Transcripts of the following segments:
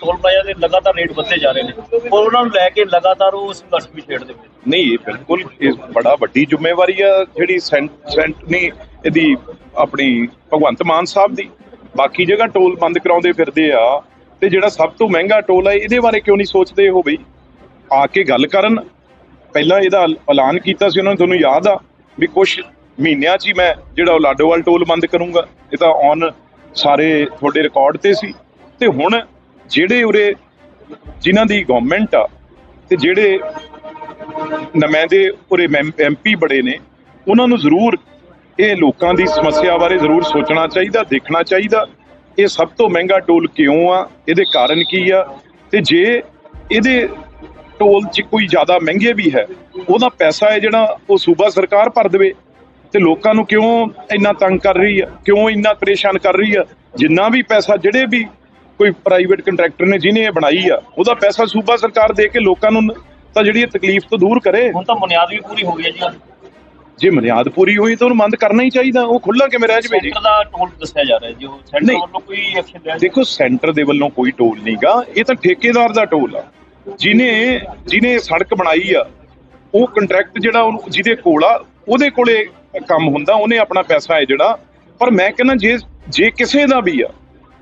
Toll plaza ਦੇ ਲਗਾਤਾਰ rate ਵੱਧਦੇ ਜਾ ਰਹੇ ਨੇ। ਔਰ ਉਹਨਾਂ ਨੂੰ ਲੈ ਕੇ ਲਗਾਤਾਰ ਉਹ ਸੰਘਰਸ਼ ਵੀ ਛੇੜਦੇ ਪਏ ਨਹੀਂ, ਇਹ ਬਿਲਕੁਲ ਇਹ ਬੜਾ ਵੱਡੀ ਜ਼ਿੰਮੇਵਾਰੀ ਆ ਜਿਹੜੀ ਸੈਂਟ ਸੈਂਟ ਨਹੀਂ ਇਹਦੀ ਆਪਣੀ ਭਗਵੰਤ ਮਾਨ ਸਾਹਿਬ ਦੀ। ਬਾਕੀ ਜਗ੍ਹਾ ਟੋਲ ਬੰਦ ਕਰਾਉਂਦੇ ਫਿਰਦੇ ਆ ਤੇ ਜਿਹੜਾ ਸਭ ਤੋਂ ਮਹਿੰਗਾ ਟੋਲ ਆ, ਇਹਦੇ ਬਾਰੇ ਕਿਉਂ ਨਹੀਂ ਸੋਚਦੇ ਹੋ ਬਈ? ਆ ਕੇ ਗੱਲ ਕਰਨ। ਪਹਿਲਾਂ ਇਹਦਾ ਐਲਾਨ ਕੀਤਾ ਸੀ ਉਹਨਾਂ ਨੇ, ਤੁਹਾਨੂੰ ਯਾਦ ਆ? ਵੀ ਕੁਝ ਮਹੀਨਿਆਂ 'ਚ ਹੀ ਮੈਂ ਜਿਹੜਾ ਉਹ ਲਾਡੋਵਾਲ ਟੋਲ ਬੰਦ ਕਰੂੰਗਾ। ਇਹ ਤਾਂ ਔਨ ਸਾਰੇ ਤੁਹਾਡੇ ਰਿਕਾਰਡ ਤੇ ਸੀ। ਤੇ ਹੁਣ ਜਿਹੜੇ ਉਰੇ ਜਿਨ੍ਹਾਂ ਦੀ ਗਵਰਨਮੈਂਟ ਆ ਤੇ ਜਿਹੜੇ ਨੁਮਾਇੰਦੇ ਉਰੇ ਐਮਪੀ ਬੜੇ ਨੇ, ਉਹਨਾਂ ਨੂੰ ਜ਼ਰੂਰ ਇਹ ਲੋਕਾਂ ਦੀ ਸਮੱਸਿਆ ਬਾਰੇ ਜ਼ਰੂਰ ਸੋਚਣਾ ਚਾਹੀਦਾ, ਦੇਖਣਾ ਚਾਹੀਦਾ। ਇਹ ਸਭ ਤੋਂ ਮਹਿੰਗਾ ਟੋਲ ਕਿਉਂ ਆ? ਇਹਦੇ ਕਾਰਨ ਕੀ ਆ? ਤੇ ਜੇ ਇਹਦੇ ਟੋਲ 'ਚ ਕੋਈ ਜ਼ਿਆਦਾ ਮਹਿੰਗੇ ਵੀ ਹੈ, ਉਹਦਾ ਪੈਸਾ ਹੈ ਜਿਹੜਾ ਉਹ ਸੂਬਾ ਸਰਕਾਰ ਭਰ ਦੇਵੇ। ਤੇ ਲੋਕਾਂ ਨੂੰ ਕਿਉਂ ਇੰਨਾ ਤੰਗ ਕਰ ਰਹੀ ਆ? ਕਿਉਂ ਇੰਨਾ ਪਰੇਸ਼ਾਨ ਕਰ ਰਹੀ ਆ? ਜਿੰਨਾ ਵੀ ਪੈਸਾ, ਜਿਹੜੇ ਵੀ ਕੋਈ ਪ੍ਰਾਈਵੇਟ ਕੰਟਰੈਕਟਰ ਨੇ ਜਿਹਨੇ ਇਹ ਬਣਾਈ ਆ ਉਹਦਾ ਪੈਸਾ ਸੂਬਾ ਸਰਕਾਰ ਦੇ ਕੇ ਲੋਕਾਂ ਨੂੰ ਤਾਂ ਜਿਹੜੀ ਇਹ ਤਕਲੀਫ ਤੋਂ ਦੂਰ ਕਰੇ। ਹੁਣ ਤਾਂ ਬੁਨਿਆਦ ਵੀ ਪੂਰੀ ਹੋ ਗਈ ਹੈ ਜੀ। ਜੇ ਮਨਿਆਦ ਪੂਰੀ ਹੋਈ ਤਾਂ ਉਹਨੂੰ ਬੰਦ ਕਰਨਾ ਹੀ ਚਾਹੀਦਾ ਉਹ ਖੁੱਲਾ ਕਿਵੇਂ ਰਹਿ ਜਵੇ ਜੀ? ਸੈਂਟਰ ਦਾ ਟੋਲ ਦੱਸਿਆ ਜਾ ਰਿਹਾ ਜੀ ਉਹ ਸੈਂਟਰ। ਵੱਲੋਂ ਕੋਈ ਐਕਸ਼ਨ ਲਿਆ ਦੇਖੋ ਸੈਂਟਰ ਦੇ ਵੱਲੋਂ ਕੋਈ ਟੋਲ ਨਹੀਂਗਾ ਇਹ ਤਾਂ ਠੇਕੇਦਾਰ ਦਾ ਟੋਲ ਆ। ਜਿਨੇ ਜਿਨੇ ਸੜਕ ਬਣਾਈ ਆ ਉਹ ਕੰਟਰੈਕਟ ਜਿਹੜਾ ਉਹਨੂੰ ਜਿਹਦੇ ਕੋਲ ਆ ਉਹਦੇ ਕੋਲੇ ਕੰਮ ਹੁੰਦਾ ਉਹਨੇ ਆਪਣਾ ਪੈਸਾ ਹੈ ਜਿਹੜਾ। ਪਰ ਮੈਂ ਕਹਿੰਦਾ ਜੇ ਜੇ ਕਿਸੇ ਦਾ ਵੀ ਆ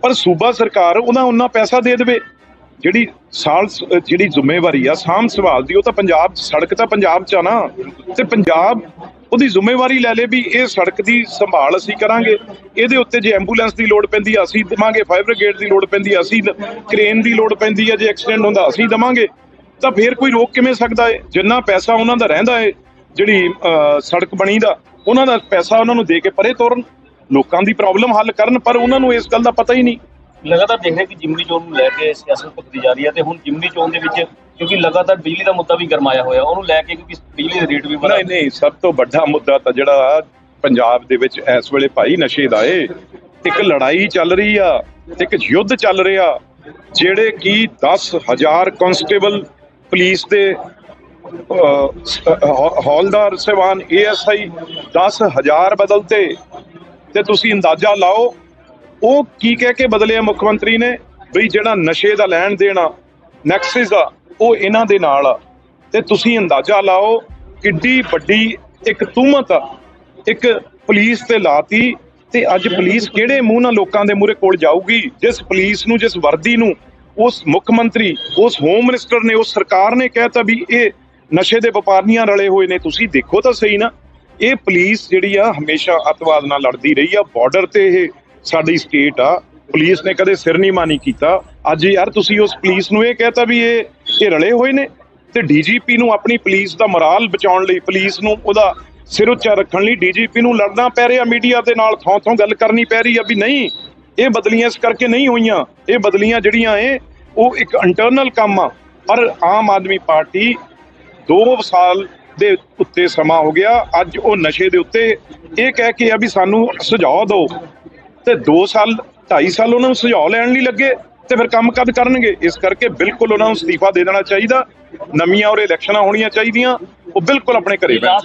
ਪਰ ਸੂਬਾ ਸਰਕਾਰ ਉਹਦਾ ਉਹਨਾਂ ਪੈਸਾ ਦੇ ਦੇਵੇ। ਜਿਹੜੀ ਸਾਲ ਜਿਹੜੀ ਜ਼ਿੰਮੇਵਾਰੀ ਆ, ਸਾਂਭ ਸੰਭਾਲ ਦੀ, ਉਹ ਤਾਂ ਪੰਜਾਬ 'ਚ, ਸੜਕ ਤਾਂ ਪੰਜਾਬ 'ਚ ਆ ਨਾ। ਤੇ ਪੰਜਾਬ ਉਹਦੀ ਜ਼ਿੰਮੇਵਾਰੀ ਲੈ ਲੇ ਵੀ ਇਹ ਸੜਕ ਦੀ ਸੰਭਾਲ ਅਸੀਂ ਕਰਾਂਗੇ। ਇਹਦੇ ਉੱਤੇ ਜੇ ਐਂਬੂਲੈਂਸ ਦੀ ਲੋੜ ਪੈਂਦੀ ਆ, ਅਸੀਂ ਦੇਵਾਂਗੇ, ਫਾਇਰ ਬ੍ਰਿਗੇਡ ਦੀ ਲੋੜ ਪੈਂਦੀ ਆ, ਅਸੀਂ ਕ੍ਰੇਨ ਦੀ ਲੋੜ ਪੈਂਦੀ ਆ, ਜੇ ਐਕਸੀਡੈਂਟ ਹੁੰਦਾ, ਅਸੀਂ ਦੇਵਾਂਗੇ। ਤਾਂ ਫੇਰ ਕੋਈ ਰੋਕ ਕਿਵੇਂ ਸਕਦਾ ਏ? ਜਿੰਨਾ ਪੈਸਾ ਉਹਨਾਂ ਦਾ ਰਹਿੰਦਾ ਏ, ਜਿਹੜੀ ਸੜਕ ਬਣੀ ਦਾ, ਉਹਨਾਂ ਦਾ ਪੈਸਾ ਉਹਨਾਂ ਨੂੰ ਦੇ ਕੇ ਪਰੇ ਤੋਰਨ। ਲੋਕਾਂ ਦੀ ਪ੍ਰੋਬਲਮ ਹੱਲ ਕਰਨ ਪਰ ਉਹਨਾਂ ਨੂੰ ਇਸ ਗੱਲ ਦਾ ਪਤਾ ਹੀ ਨਹੀਂ। ਲਗਾਤਾਰ ਦੇਖ ਰਹੇ ਕਿ ਜਿਮਨੀ ਚੋਣ ਨੂੰ ਲੈ ਕੇ ਸਿਆਸਤ ਭੁਗਤੀ ਜਾ ਰਹੀ ਹੈ ਤੇ ਹੁਣ ਜਿਮਨੀ ਚੋਣ ਦੇ ਵਿੱਚ ਕਿਉਂਕਿ ਲਗਾਤਾਰ ਬਿਜਲੀ ਦਾ ਮੁੱਦਾ ਵੀ ਗਰਮਾਇਆ ਹੋਇਆ ਉਹਨੂੰ ਲੈ ਕੇ ਕਿਉਂਕਿ ਬਿਜਲੀ ਦੇ ਰੇਟ ਵੀ ਵਧਾ ਨਹੀਂ ਨਹੀਂ ਸਭ ਤੋਂ ਵੱਡਾ ਮੁੱਦਾ ਤਾਂ ਜਿਹੜਾ ਪੰਜਾਬ ਦੇ ਵਿੱਚ ਇਸ ਵੇਲੇ ਭਾਈ ਨਸ਼ੇ ਦਾ ਏ। ਇੱਕ ਲੜਾਈ ਚੱਲ ਰਹੀ ਆ ਇੱਕ ਯੁੱਧ ਚੱਲ ਰਿਹਾ ਜਿਹੜੇ ਕੀ 10000 ਕਨਸਟੇਬਲ ਪੁਲਿਸ ਦੇ ਹੌਲਦਾਰ ਸੇਵਾਨ ਏਐਸਆਈ 10000 ਬਦਲਤੇ। ਤੇ ਤੁਸੀਂ ਅੰਦਾਜ਼ਾ ਲਾਓ, ਉਹ ਕੀ ਕਹਿ ਕੇ ਬਦਲਿਆ ਮੁੱਖ ਮੰਤਰੀ ਨੇ? ਵੀ ਜਿਹੜਾ ਨਸ਼ੇ ਦਾ ਲੈਣ ਦੇਣਾ ਨੈਕਸਿਸ ਆ, ਉਹ ਇਹਨਾਂ ਦੇ ਨਾਲ ਆ। ਤੇ ਤੁਸੀਂ ਅੰਦਾਜ਼ਾ ਲਾਓ, ਕਿੱਡੀ ਵੱਡੀ ਇੱਕ ਤੁਹਮਤ ਆ, ਇੱਕ ਪੁਲਿਸ ਤੇ ਲਾਤੀ, ਤੇ ਅੱਜ ਪੁਲਿਸ ਕਿਹੜੇ ਮੂੰਹ ਨਾਲ ਲੋਕਾਂ ਦੇ ਮੂਹਰੇ ਕੋਲ ਜਾਊਗੀ? ਜਿਸ ਪੁਲਿਸ ਨੂੰ, ਜਿਸ ਵਰਦੀ ਨੂੰ, ਉਸ ਮੁੱਖ ਮੰਤਰੀ ਉਸ ਹੋਮ ਮਿਨਿਸਟਰ ਨੇ, ਉਸ ਸਰਕਾਰ ਨੇ ਕਹਿਤਾ ਵੀ ਇਹ ਨਸ਼ੇ ਦੇ ਵਪਾਰੀਆਂ ਰਲੇ ਹੋਏ ਨੇ। ਤੁਸੀਂ ਦੇਖੋ ਤਾਂ ਸਹੀ ਨਾ। ਇਹ ਪੁਲਿਸ ਜਿਹੜੀ ਆ ਹਮੇਸ਼ਾ ਅਤਵਾਦ ਨਾਲ ਲੜਦੀ ਰਹੀ ਆ। ਬਾਰਡਰ ਤੇ ਇਹ ਸਾਡੀ ਸਟੇਟ ਆ। ਪੁਲਿਸ ਨੇ ਕਦੇ ਸਿਰ ਨਹੀਂ ਮਾਨੀ ਕੀਤਾ। ਅੱਜ ਯਾਰ ਤੁਸੀਂ ਉਸ ਪੁਲਿਸ ਨੂੰ ਇਹ ਕਹਿਤਾ ਵੀ ਇਹ ਇਹ ਰਲੇ ਹੋਏ ਨੇ ਤੇ ਡੀਜੀਪੀ ਨੂੰ ਆਪਣੀ ਪੁਲਿਸ ਦਾ ਮੋਰਾਲ ਬਚਾਉਣ ਲਈ ਪੁਲਿਸ ਨੂੰ ਉਹਦਾ ਸਿਰ ਉੱਚਾ ਰੱਖਣ ਲਈ ਡੀਜੀਪੀ ਨੂੰ ਲੜਨਾ ਪੈ ਰਿਹਾ। ਮੀਡੀਆ ਦੇ ਨਾਲ ਥੋਂ ਥੋਂ ਗੱਲ ਕਰਨੀ ਪੈ ਰਹੀ ਆ ਵੀ ਨਹੀਂ, ਇਹ ਬਦਲੀਆਂ ਇਸ ਕਰਕੇ ਨਹੀਂ ਹੋਈਆਂ। ਇਹ ਬਦਲੀਆਂ ਜਿਹੜੀਆਂ ਏ ਉਹ ਇੱਕ ਇੰਟਰਨਲ ਕੰਮ ਆ। ਪਰ ਆਮ ਆਦਮੀ ਪਾਰਟੀ 2 ਸਾਲ ਦੇ ਉੱਤੇ ਸਮਾਂ ਹੋ ਗਿਆ। ਅੱਜ ਉਹ ਨਸ਼ੇ ਦੇ ਉੱਤੇ ਇਹ ਕਹਿ ਕੇ ਆ ਵੀ ਸਾਨੂੰ ਸੁਝਾਅ ਦਿਓ। ਤੇ 2 ਸਾਲ 2.5 ਸਾਲ ਉਹਨਾਂ ਨੂੰ ਸੁਝਾਅ ਲੈਣ ਲਈ ਲੱਗੇ ਤੇ ਫਿਰ ਕੰਮ ਕਦ ਕਰਨਗੇ? ਇਸ ਕਰਕੇ ਬਿਲਕੁਲ ਉਹਨਾਂ ਨੂੰ ਅਸਤੀਫਾ ਦੇ ਦੇਣਾ ਚਾਹੀਦਾ। ਨਵੀਆਂ ਔਰ ਇਲੈਕਸ਼ਨਾਂ ਹੋਣੀਆਂ ਚਾਹੀਦੀਆਂ। ਉਹ ਬਿਲਕੁਲ ਆਪਣੇ ਘਰੇ ਬੈਠ